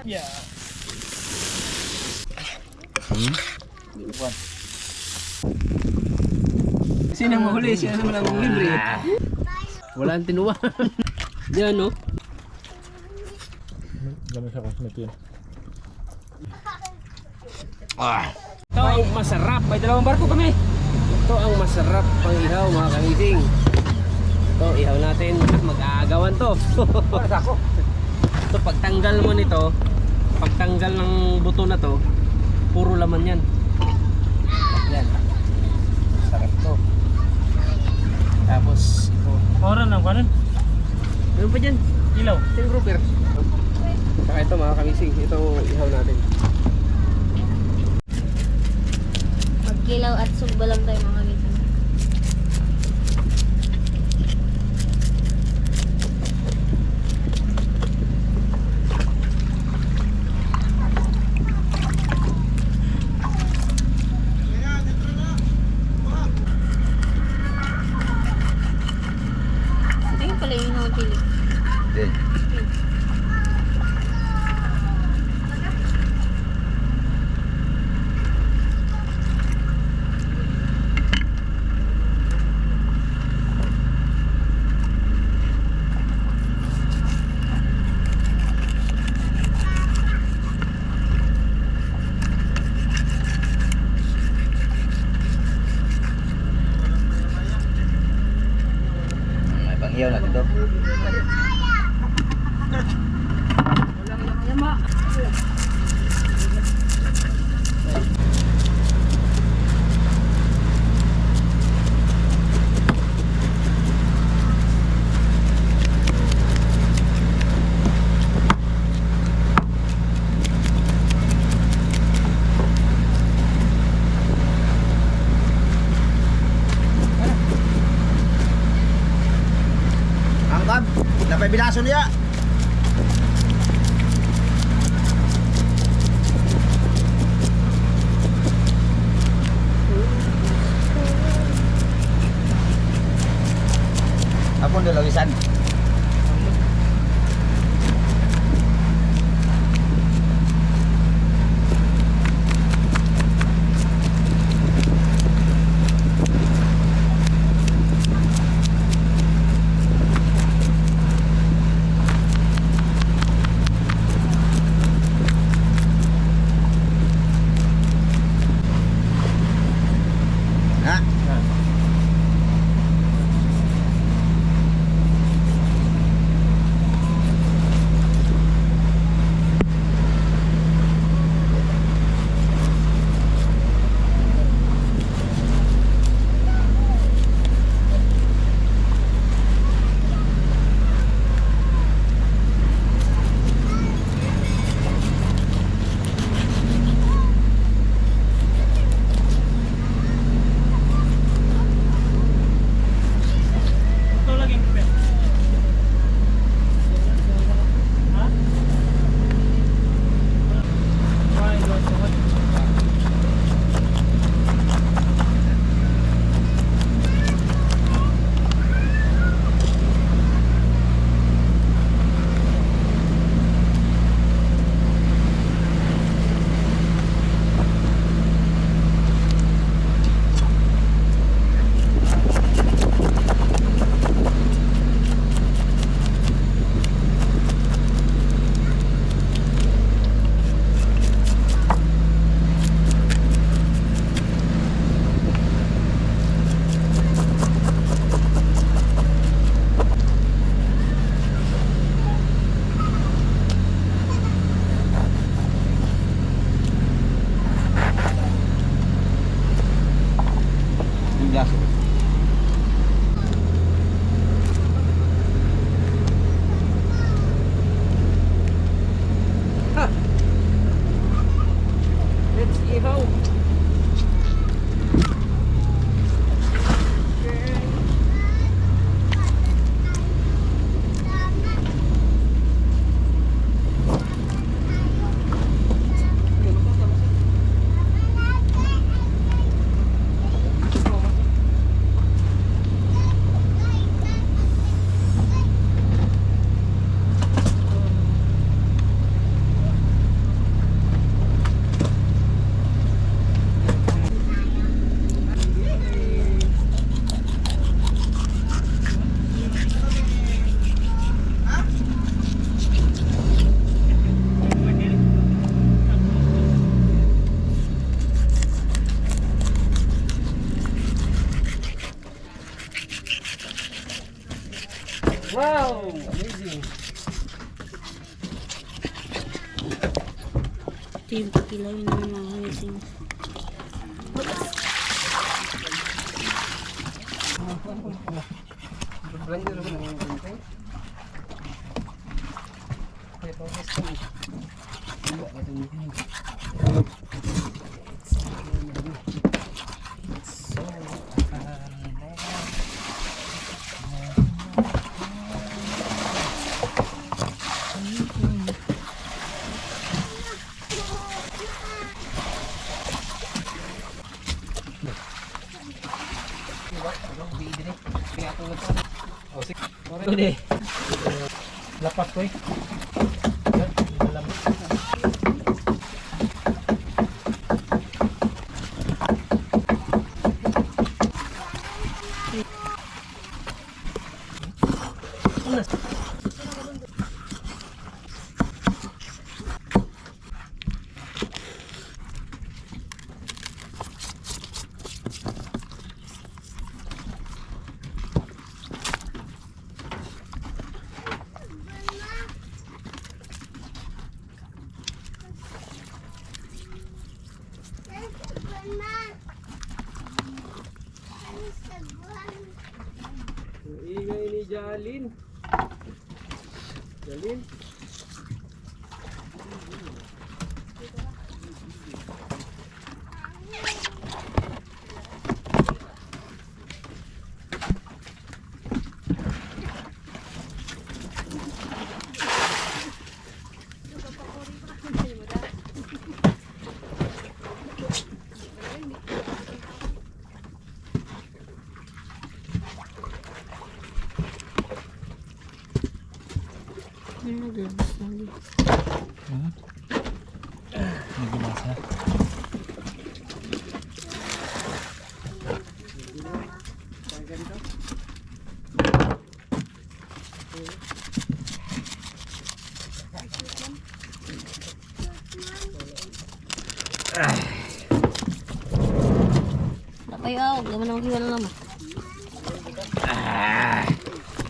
Yeah. Sino ang mahuli? Sino naman ang libre? Wala ang tinuwa. Diyan no? Dami siya kung sumiti. Ito ang masarap. May dalawang barko kami. Ito ang masarap pang ihaw mga kangising. Ito, ihaw natin. Mag-aagawan to. Ito, pagtanggal mo nito, pagtanggal ng buto na to, puro laman yan. Yan. Sarap to. Tapos, ito. Oran ang kanan. Meron pa dyan. Ilaw. Ito yung grouper. Saka ito mga kamising. Ito ihaw natin. Magkilaw at sugba lang tayo mga Angkat, napay bilaso niya. Ako dalawisan. gracias. Lapas ko eh. Ingay ni Jalin. Jalin. Ano naglabas na din? May ginasa. Lapay ah, huwag naman ang kiwala naman.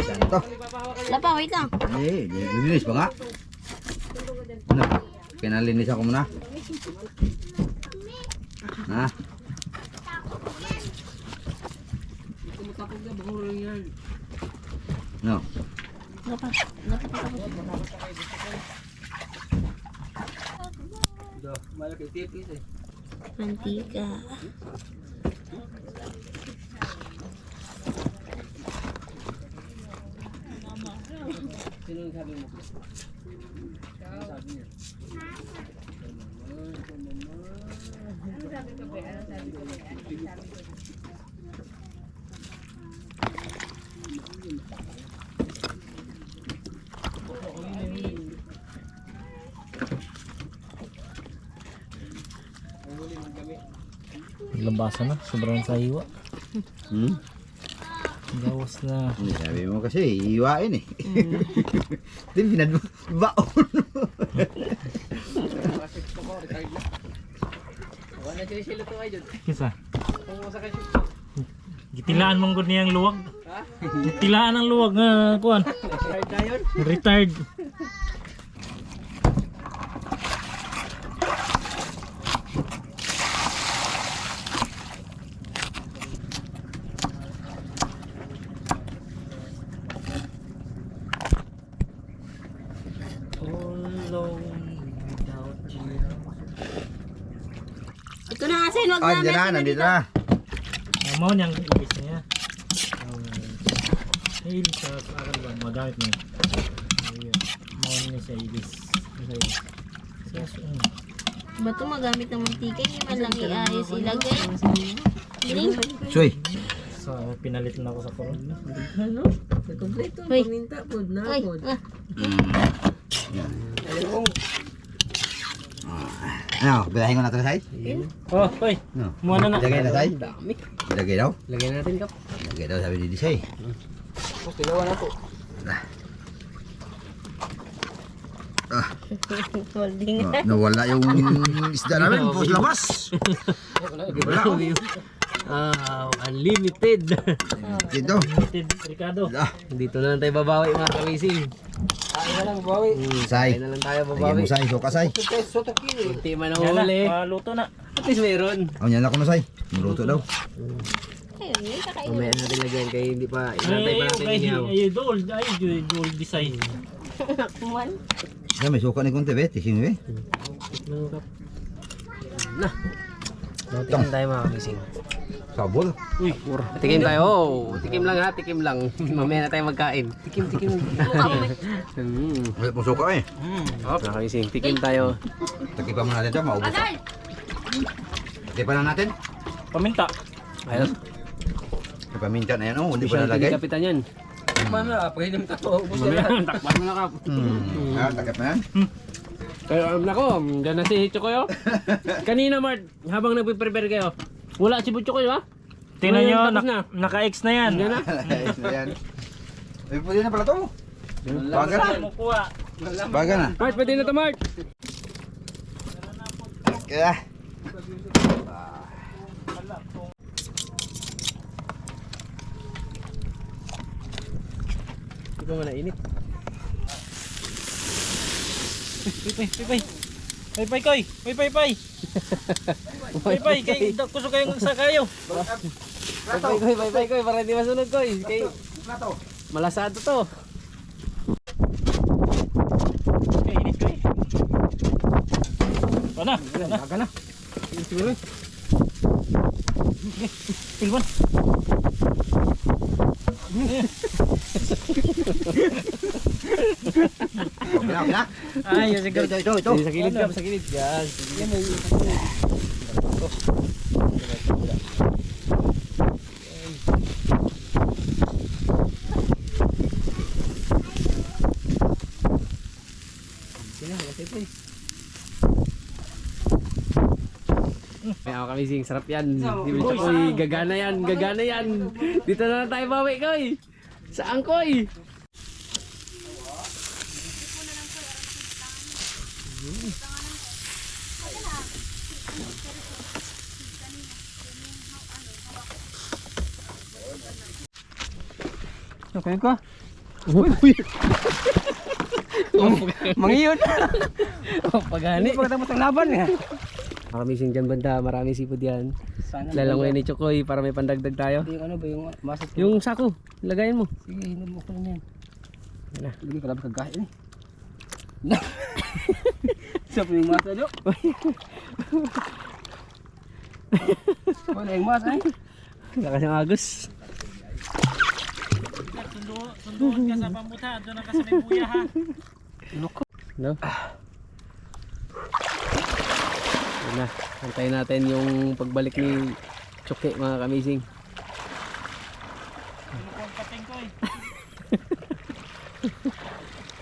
Santo. Lapa, wait lang. Eh, nilinis pa nga. Ano? Kinalinis ako muna. Ha? Tumutapog na bahuro yan. No. Lapa, lapa pa tapos. Do, malaki tipis eh. Mantika. Sino yung sabi mo? Ano sabi niya? Lambasa na. Sobrang sa hiwa. Hmm? Gawas na. Hindi sabi mo kasi, iiwain eh. Di pinadbaon. Wala sila sila to ay dyan. Kisa. Kung mo sa kayo. Gitilaan mong gud niyang luwag. Ha? Gitilaan ang luwag nga kuan. Hard na yun? Retired. Alone without you. Ito na Ah, na. dyan na, nandito dito. na. Amo niyang ibis niya. Ay, sa akin ba? Magamit. Mo niya siya ibis. Sa ibis. Siya suong. Ba't ito magamit ng mantika? Hindi man lang iayos ilagay. Galing. Soy. So, pinalit na ako sa koron. Hoy. Hoy. ah. Ano, bilahin ko na ito say? Oh, hoy. No. Muna na. Ilagay na say? Dami. Ilagay daw? Lagyan natin kap. Ilagay daw sabi ni Disay. Tapos tilawan na po. Holding. No, nawala yung isda namin. Pus labas. Wala. Oh. Ah, unlimited. Dito. Limited Ricardo. Ah, Dito na lang tayo babawi mga kamising. Kain na lang babawi. Say. Kain na lang tayo babawi. mo say, suka say. Kunti man ang huli. maluto na. At least meron. Oh, yan ako na say. Maluto daw. Ayun, yun, kakainin. Mamaya natin lagyan kaya hindi pa, inantay Ay, pa natin ay, inyaw. ay, dual, ay, dual design. Kuman. Yan, may suka ni Kunti, be. Tisim, be. Na. Tikim tayo mga kamising. Sabol. Uy, Tikim tayo. Oh, tikim lang ha, tikim lang. Mamaya na tayo magkain. Tikim, tikim. Hmm. Wala pong suka eh. Mga kamising, tikim tayo. Takipan mo natin ito, maubos. Takipan na natin. paminta. Ayun. May paminta na yan, oh. Hindi pa nalagay. ni Kapitan yan. Mamaya, takpan mo na ka. Hmm. Ah, takip na yan. Pero alam na ko, dyan na si Chokoy oh. Kanina Mart, habang nagpe-prepare kayo, wala si Chokoy ha? Tingnan Ngayon, nyo, tapos na, naka-X na yan. Yan na. Ayos na yan. Ay, pwede na pala to. Baga na. Mo kuha. Baga na. Mart, pwede na to Mart. Kaya. Hindi ko man nainit. Pipay, pipay. Pipay, koy. Pipay, pipay. Pipay, kay, kuso kayong sa kayo. Bye bye koy, bye bye koy, para hindi masunod koy. Kay malasado to. Okay, init koy. Wala, wala. Aga na. Siguro. Pilbon. Wala. Ay, yung siguro. Ito, ito, ito. Sa kilid ka, sa kilid. Yan. Kaya ako kami sing sarap yan. Di ba koy, gagana yan, gagana yan. Dito na lang tayo bawi koy. Saan koy? Okay ko. Mangiyot. oh, pagani. Pagkatapos ang laban eh. Makamising dyan banda, marami sipod yan. Lalangoy ni Chokoy para may pandagdag tayo. Yung ano ba yung masas ko? Yung sako, lagayin mo. Sige, hinam mo ko na yan. Na. Hindi ka lang kagahin eh. Sa yung masa do. Wala yung masa eh. Lakas yung agos. Sunduan ka sa pamuta. Doon na ka sa may buya ha. No? Yan na. Antayin natin yung pagbalik ni Choke mga kamising. Tulukong pating koy.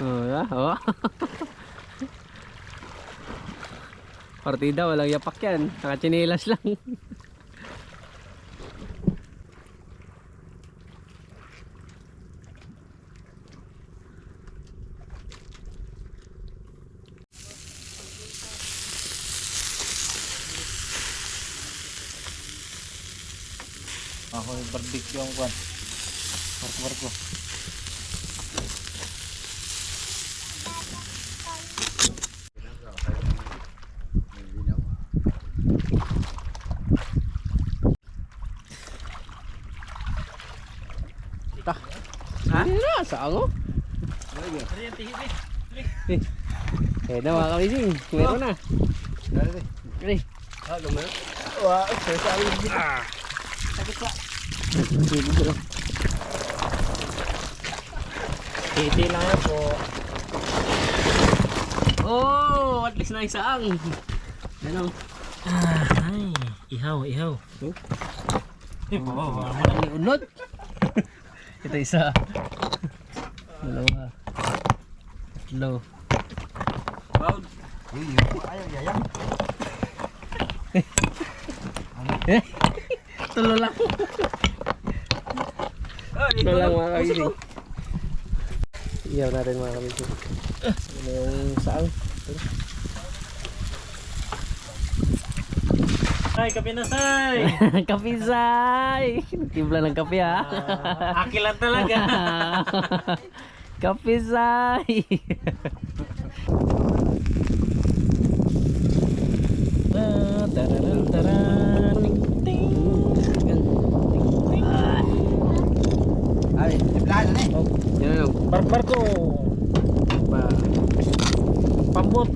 Oh, yeah. oh. Partida, walang yapak yan. Nakachinelas lang. Ha? Na, saan ko? Eh, na mga kamising. Meron na. Ready? Titi lang po. Oh, at least na isaang. Ano? Ah, ay, ihaw, ihaw. Eh, oh, oh, Ang unod. Ito isa. Dalawa. Tatlo. Eh, Tulo lang. Tulo lang mga kamising. Iyaw natin mga kamising. Ano yung saang? Ay, kape na say! Kapisay! Timpla ng kape ha. Talaga. Kapisay! Ah, tararan, taran, ting, ting. Ay, timplahan na eh. Yan na lang. Barbar ko. Pa. Pambot.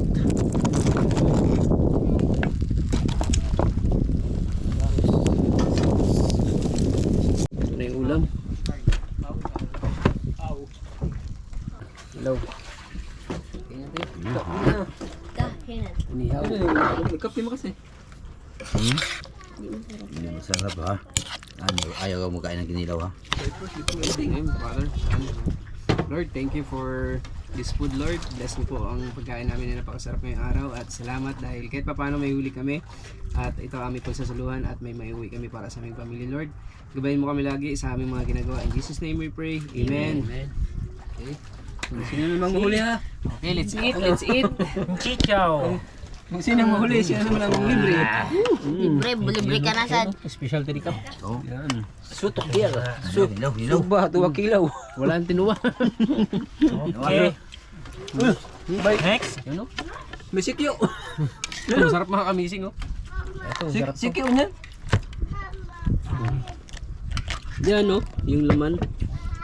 Ito na yung ulam. Hello. Kahinan. Inihaw. Nagkape mo kasi. Hindi masarap ha. Ano, ayaw mo kain ng ginilaw ha. Lord, thank you for this food, Lord. Bless mo po ang pagkain namin na napakasarap ngayong araw at salamat dahil kahit paano may huli kami at ito aming pagsasuluhan at may maiuwi kami para sa aming pamilya, Lord. Gabayin mo kami lagi sa aming mga ginagawa. In Jesus' name we pray. Amen. Sino namang mahuli ha? Okay, let's eat, let's eat. Chichaw. Kung sino ang mahuli, sino naman ang libre. Libre, libre ka na sa... Special teddy cup. Yan. Sutok diya ka. So, ginilaw, ginilaw. Ba, tuwa kilaw. Wala ang tinuwa. Okay. Next. Yan o. May sikyo. Masarap mga kamising oh. Sikyo niyan. Yan oh, yung laman.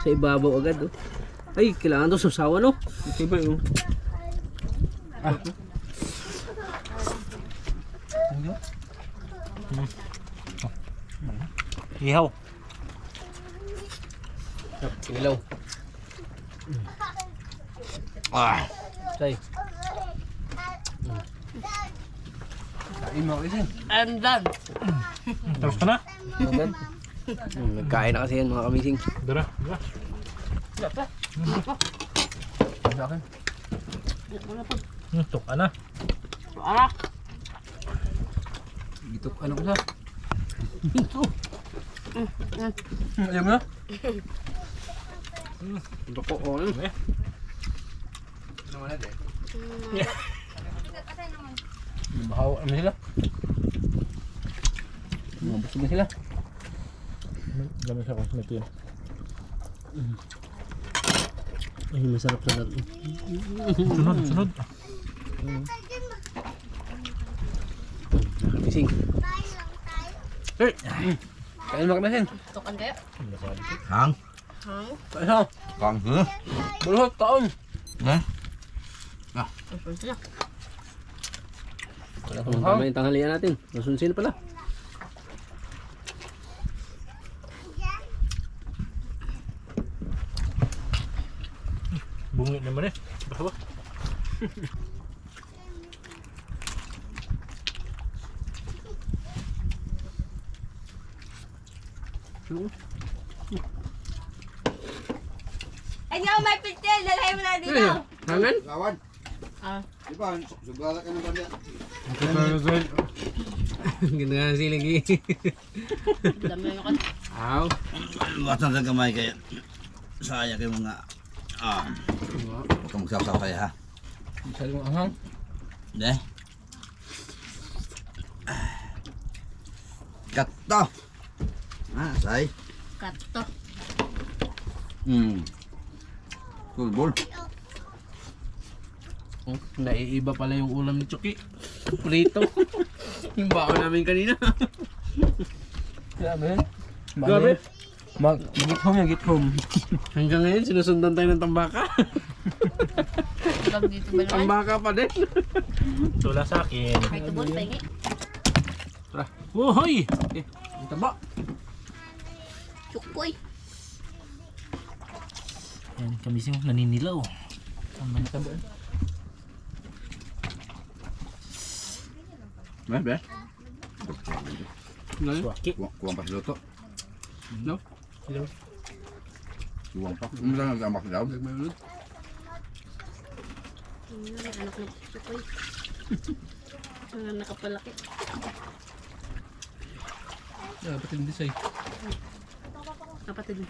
Sa ibabaw agad oh. Ay, kailangan to susawan oh. Okay ba yun? Ihaw. Ilaw. Ah, Say. Kain mo kasi. I'm done. Tapos ka na? Nagkain na kasi yan mga kamising. Dara. Dara. Sa akin. Hmm, tuk ka na. Ah, Ito, ano ko sa? Ayaw mo na? Ito po oh. ano? Naman natin. Bahaw. Ano sila? Mga busog na sila. Gamit siya kung may pin. Ay, masarap sarap. Sunod, sunod. Mga kamising. Kain mo kami tukan kayo. hang. Hang? Kain ha? Hang, huh? Bulhot, taon. Ha? Asan sila? Ang tama yung tanghalian natin. Nasunsin pala. Bungi naman eh. Bahawa. Ay, may pitil! Dalhay mo na dito! Hangan? Kawan. Ah. Di ba, sugala ka ng banda. Ganda nga na siling eh. Dami na yung Aw. Iwasan sa gamay kaya. Saya kay mga... Ah, ka magsasaw kaya ha. Masyado mong anghang. Hindi. Kato. Ah, say. kato. Hmm. Football. Oh, naiiba pala yung ulam ni Chucky. Prito. yung baon namin kanina. Grabe. Grabe. Mag, git home yan, git home. Hanggang ngayon, sinusundan tayo ng tambaka. Tawag dito ba naman? tambaka pa din. Tula sa akin. May tubod, pengi. Wohoy! Ang taba. Chukoy. Yan, kamising naninilaw. Ang mga tabo. Ba, ba? Kuwang, kuwang pa si Loto. No? Kuwang pa. Ano lang nagkamak daw? Ano, may anak na chukoy. Ang nakapalaki. Ah, pati hindi sa'yo. Kapatid mo.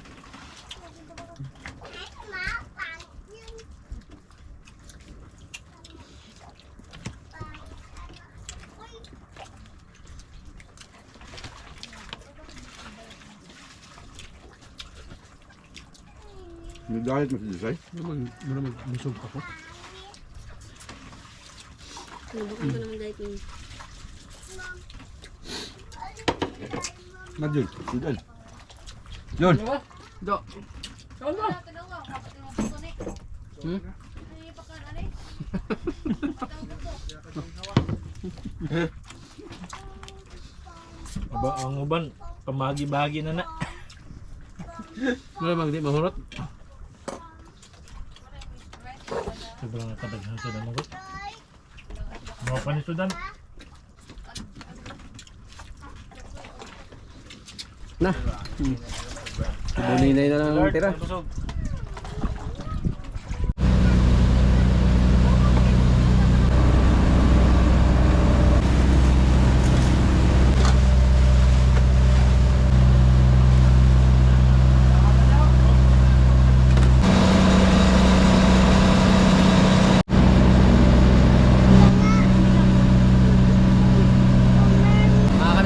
Nagalit mo si Jisay? Busog ako. Subukan ko naman dahil yung Madul. Madul. Yun. Do. Hmm? Aba, ang uban, pamagi-bagi na na. Wala bang di mahurot? Sobrang nakadaghan sa damo ko. Mga pa ni Sudan. Na. Buninay na lang ang tira. busog.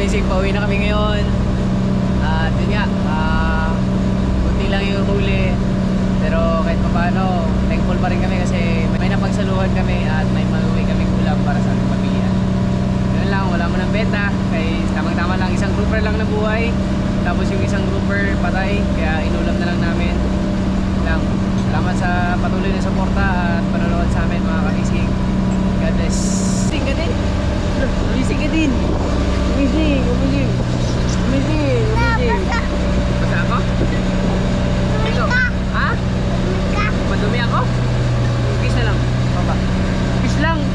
Mga kamisig, pauwi na kami ngayon. At yun nga, kunti lang yung huli. Pero kahit pa paano, thankful pa rin kami kasi may napagsaluhan kami at may maluwi kaming ulam para sa aming pamilya. Yun lang, wala mo ng benta. Kay tamang-tama lang, isang grouper lang na buhay. Tapos yung isang grouper patay, kaya inulam na lang namin. Lang, salamat sa patuloy na suporta at panonood sa amin mga kamisig. God bless. Sing ka din. Umising ka din. Umising, umising. Umising, umising. Basta ako? Ito. Ha? Madumi ako? Kiss na lang. Baba. Kiss lang.